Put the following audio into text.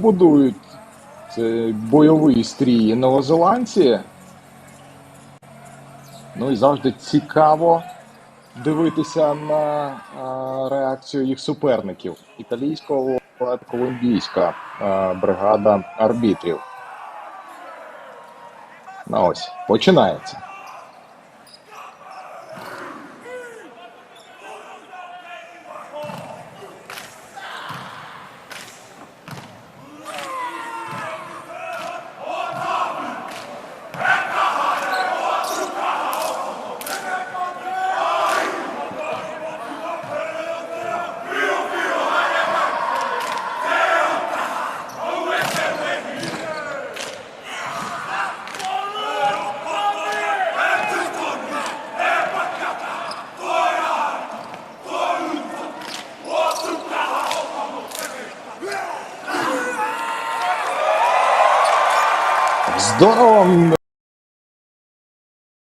будують бойовий стрій новозеландці. Ну і завжди цікаво дивитися на а, реакцію їх суперників. Італійського та колумбійська а, бригада арбітрів. Ну ось, починається. Здорово